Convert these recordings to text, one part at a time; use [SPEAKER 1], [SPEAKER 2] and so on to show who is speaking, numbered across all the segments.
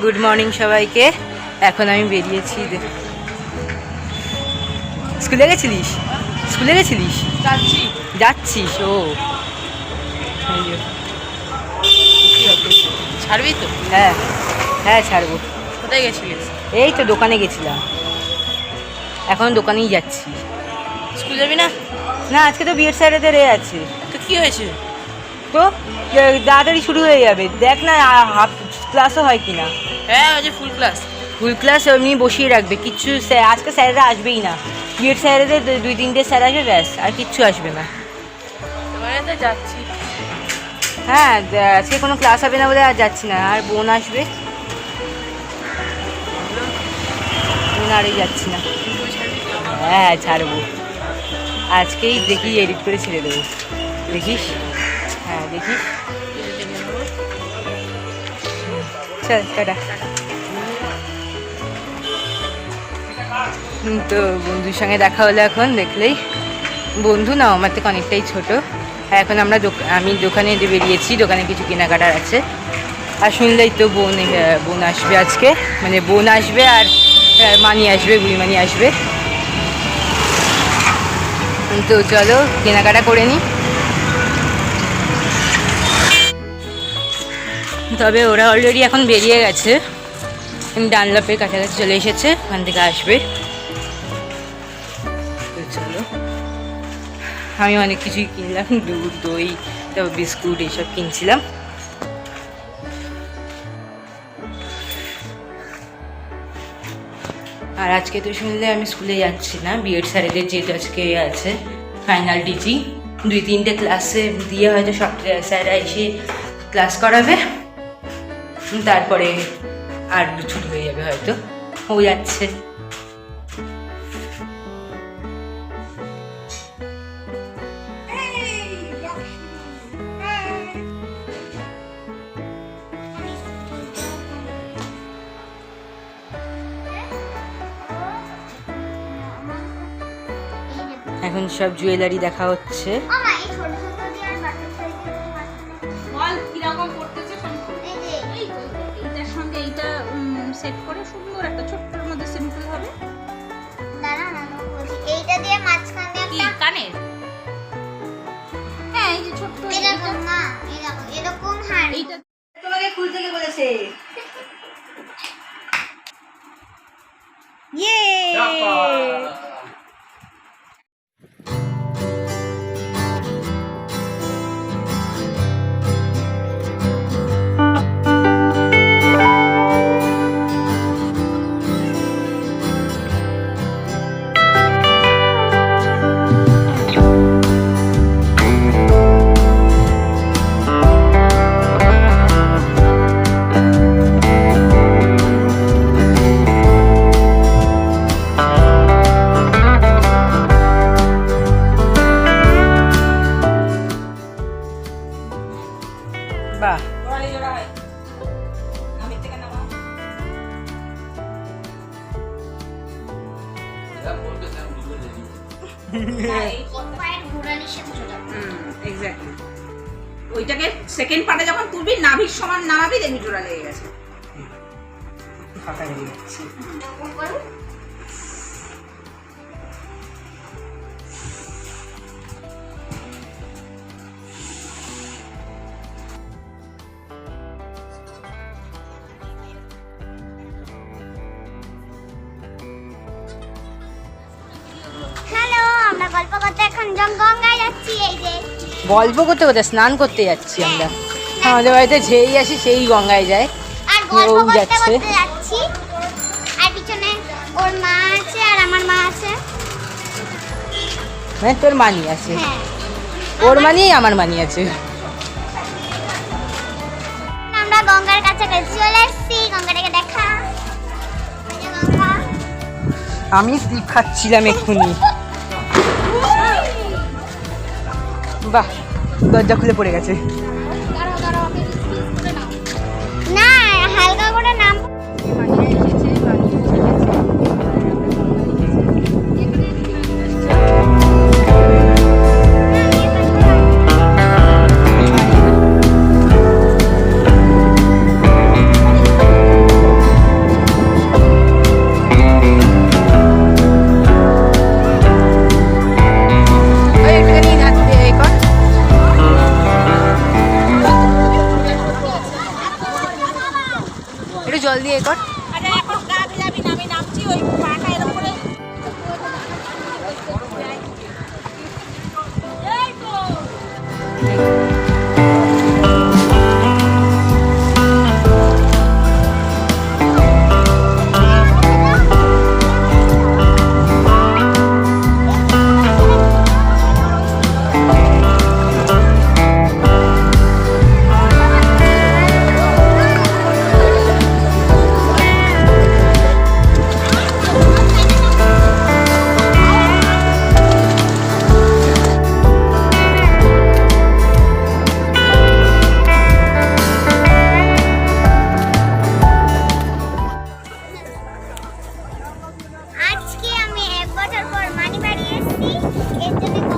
[SPEAKER 1] Good morning সবাইকে। এখন আমি বেরিয়েছি স্কুলে গেছিলিস? স্কুলে গেছিলিস?
[SPEAKER 2] যাচ্ছি।
[SPEAKER 1] যাচ্ছিস? ও।
[SPEAKER 2] ছাড়বি তো?
[SPEAKER 1] হ্যাঁ। হ্যাঁ ছাড়বো।
[SPEAKER 2] কোথায় গেছিলিস?
[SPEAKER 1] এই তো দোকানে গেছিলাম। এখন দোকানেই যাচ্ছি।
[SPEAKER 2] স্কুল যাবি না?
[SPEAKER 1] না আজকে তো বিয়ের স্যারেদের এ আছে।
[SPEAKER 2] তো কি হয়েছে?
[SPEAKER 1] তো তাড়াতাড়ি শুরু হয়ে যাবে। দেখ না হাফ ক্লাসও হয় কিনা?
[SPEAKER 2] হ্যাঁ ওই যে ফুল ক্লাস
[SPEAKER 1] ফুল ক্লাস এমনি বসিয়ে রাখবে কিচ্ছু স্যার আজকে স্যারেরা আসবেই না। বিএড স্যারেদের দুই তিনটে স্যার আসবে ব্যাস আর কিচ্ছু আসবে না।
[SPEAKER 2] যাচ্ছি।
[SPEAKER 1] হ্যাঁ আজকে কোনো ক্লাস হবে না বলে আর যাচ্ছি না আর বোন আসবে। বোন আরই যাচ্ছি না। হ্যাঁ ছাড়বো। আজকেই দেখি এডিট করে ছেড়ে দেবো। দেখিস? হ্যাঁ দেখিস? চল, টাটা। তো বন্ধুর সঙ্গে দেখা হলো এখন, দেখলেই। বন্ধু না আমার থেকে অনেকটাই ছোট। আর এখন আমরা আমি দোকানে বেরিয়েছি, দোকানে কিছু কেনাকাটার আছে। আর শুনলেই তো বোন বোন আসবে আজকে। মানে বোন আসবে আর মানি আসবে, বুড়িমানি আসবে। তো চলো, কেনাকাটা করে নিই তবে ওরা অলরেডি এখন বেরিয়ে গেছে। ডানলাপের কাছাকাছি চলে এসেছে, ওখান থেকে আসবে। আমি অনেক কিছুই কিনলাম, দুধ, দই, তারপর বিস্কুট এইসব কিনছিলাম। আর আজকে তো শুনলে আমি স্কুলে যাচ্ছি না বিএড স্যারেদের যেহেতু আজকে আছে ফাইনাল টিচিং দুই তিনটে ক্লাসে দিয়ে হয়তো সব স্যাররা এসে ক্লাস করাবে। তারপরে আর ছুটি হয়ে যাবে হয়তো। ও যাচ্ছে। এখন সব জুয়েলারি দেখা হচ্ছে।
[SPEAKER 3] মামা এই ছোট
[SPEAKER 4] সেট করে সুন্দর একটা ছোট্টর মধ্যে সিম্পল হবে।
[SPEAKER 3] দাঁড়া না আমি এইটা দিয়ে মাঝখানে
[SPEAKER 4] কি
[SPEAKER 3] একটা
[SPEAKER 4] কানের? হ্যাঁ এই যে ছোট্ট
[SPEAKER 3] এরকম না এরকম এরকম হার।
[SPEAKER 4] এইটা
[SPEAKER 1] তোমাকে খুলতে কে বলেছে। ইয়ে
[SPEAKER 4] এক্স্যাক্টলি ওইটাকে সেকেন্ড পার্টে যখন তুলবি নাভির সমান নামাবি দেখবি জোড়া লেগে গেছে।
[SPEAKER 1] ফাঁকা লেগে যাচ্ছে।
[SPEAKER 3] গল্প করতে এখন জঙ্গঙ্গায় যাচ্ছি এই যে।
[SPEAKER 1] গল্প করতে করতে স্নান করতে যাচ্ছি আমরা। আমাদের বাড়িতে যেই আসি সেই গঙ্গায় যায়।
[SPEAKER 3] আর গল্প করতে
[SPEAKER 1] যাচ্ছে।
[SPEAKER 3] করতে যাচ্ছি। আর পিছনে ওর মা আছে আর আমার মা আছে।
[SPEAKER 1] হ্যাঁ তোর মানি আছে।
[SPEAKER 3] হ্যাঁ।
[SPEAKER 1] ওর মানি আমার মানি আছে।
[SPEAKER 3] আমরা গঙ্গার কাছাকাছি চলে এসেছি গঙ্গাটাকে দেখা।
[SPEAKER 1] আমি খাচ্ছিলাম এক্ষুনি। বাহ দরজা খুলে পড়ে গেছে। একটু জল দিয়ে কর
[SPEAKER 4] আরে এখন
[SPEAKER 3] আজকে আমি এক বছর পর মানি বাড়ি এসেছি। এর জন্য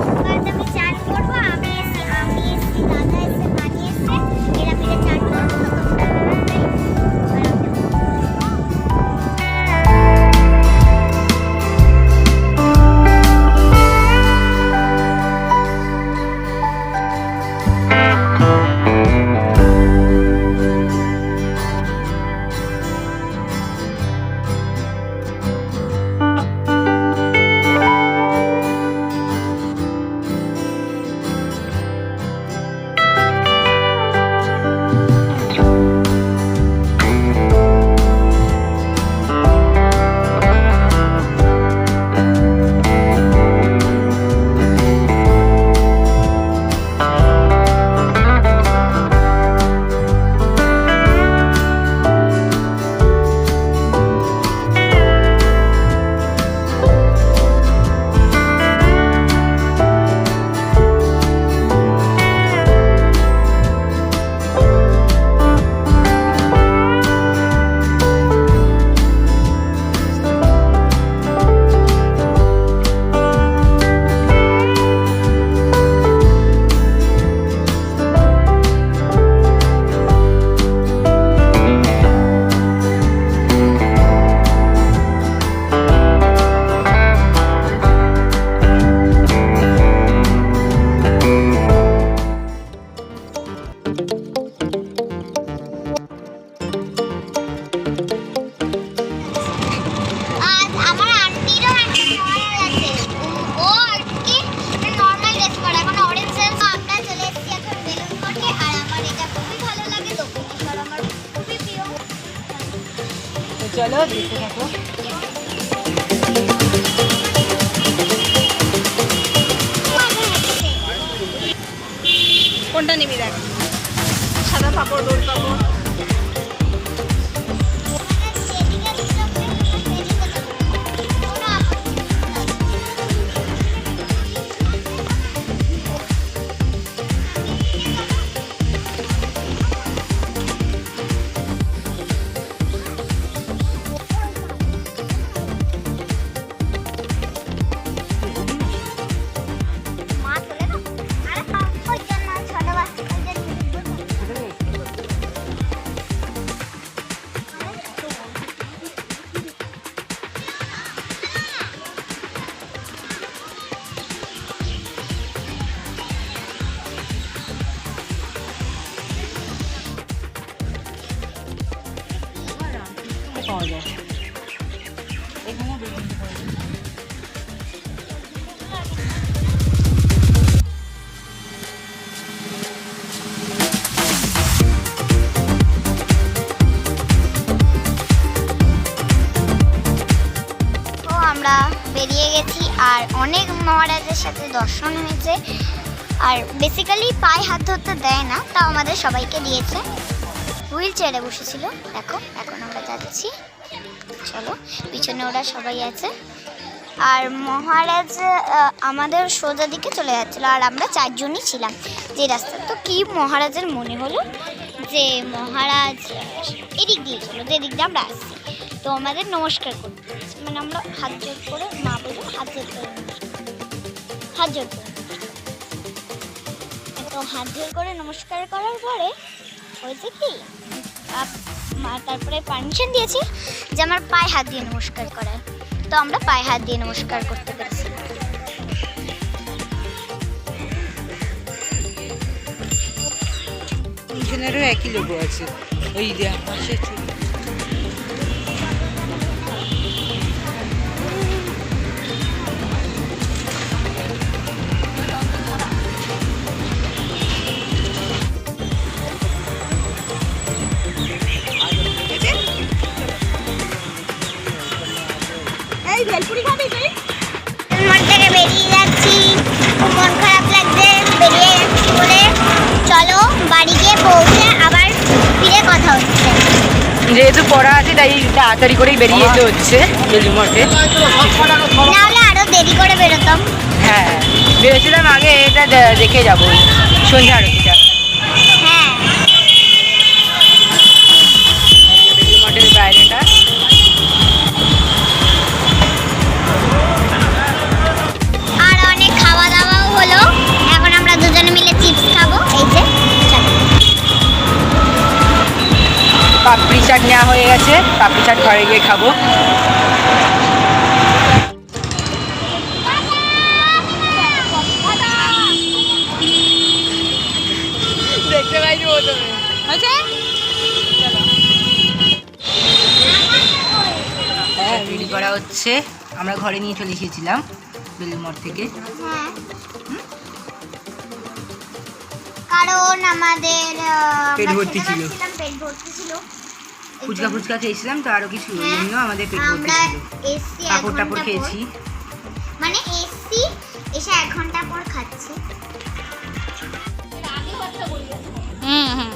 [SPEAKER 1] যায় এখানে
[SPEAKER 3] বেরিয়ে গেছি আর অনেক মহারাজের সাথে দর্শন হয়েছে। আর বেসিক্যালি পায়ে হাত ধরতে দেয় না, তাও আমাদের সবাইকে দিয়েছে। হুইল চেয়ারে বসেছিল। দেখো, এখন আমরা যাচ্ছি। চলো, পিছনে ওরা সবাই আছে। আর মহারাজ আমাদের সোজা দিকে চলে যাচ্ছিল, আর আমরা চারজনই ছিলাম যে রাস্তা। তো কি মহারাজের মনে হলো যে মহারাজ এদিক দিয়ে ছিল যেদিক দিয়ে আমরা আসছি। তো আমাদের নমস্কার করতে। মানে আমরা হাত জোর করে মা বলব হাত জোর করে হাত জোর করে তো হাত জোর করে নমস্কার করার পরে, হয়েছে কি? মা তারপরে পারমিশন দিয়েছি যে আমার পায়ে হাত দিয়ে নমস্কার করার। তো আমরা পায়ে হাত দিয়ে নমস্কার করতে পেরেছি।
[SPEAKER 1] একই লোগো আছে। ওই দেয়া পাশে যেহেতু পড়া আছে তাই তাড়াতাড়ি করেই বেরিয়ে যেতে হচ্ছে বেলুর মঠে
[SPEAKER 3] নাহলে আরও দেরি করে বেরোতাম।
[SPEAKER 1] হ্যাঁ বেরোছিলাম আগে এটা দেখে যাব। সন্ধ্যা আরতিটা পাপড়ি চাট নেওয়া হয়ে গেছে। পাপড়ি চাট ঘরে গিয়ে খাব।
[SPEAKER 2] দেখতে পাইনি প্রথমে হয়েছে?
[SPEAKER 1] হ্যাঁ রেডি করা হচ্ছে। আমরা ঘরে নিয়ে চলে এসেছিলাম বেলুর মঠ থেকে।
[SPEAKER 3] হ্যাঁ। কারণ আমাদের
[SPEAKER 1] পেট ভর্তি ছিল।
[SPEAKER 3] পেট ভর্তি
[SPEAKER 1] ফুচকা ফুচকা খেয়েছিলাম তো আরও কিছু ওই
[SPEAKER 3] হ্যাঁ,
[SPEAKER 1] জন্য আমাদের পেট ভর্তি ছিল। কাপড় টাপড় খেয়েছি।
[SPEAKER 3] মানে এসি এসে এক ঘণ্টা পর খাচ্ছি। হুম হুম।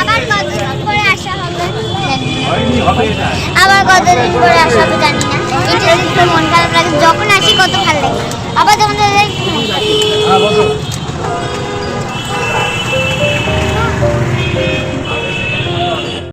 [SPEAKER 3] আবার কতদিন পরে আসা হবে? জানি না। আবার কতদিন পরে আসা হবে জানি না। এটা মন খারাপ লাগে। যখন আসি কত ভালো লাগে। আবার যখন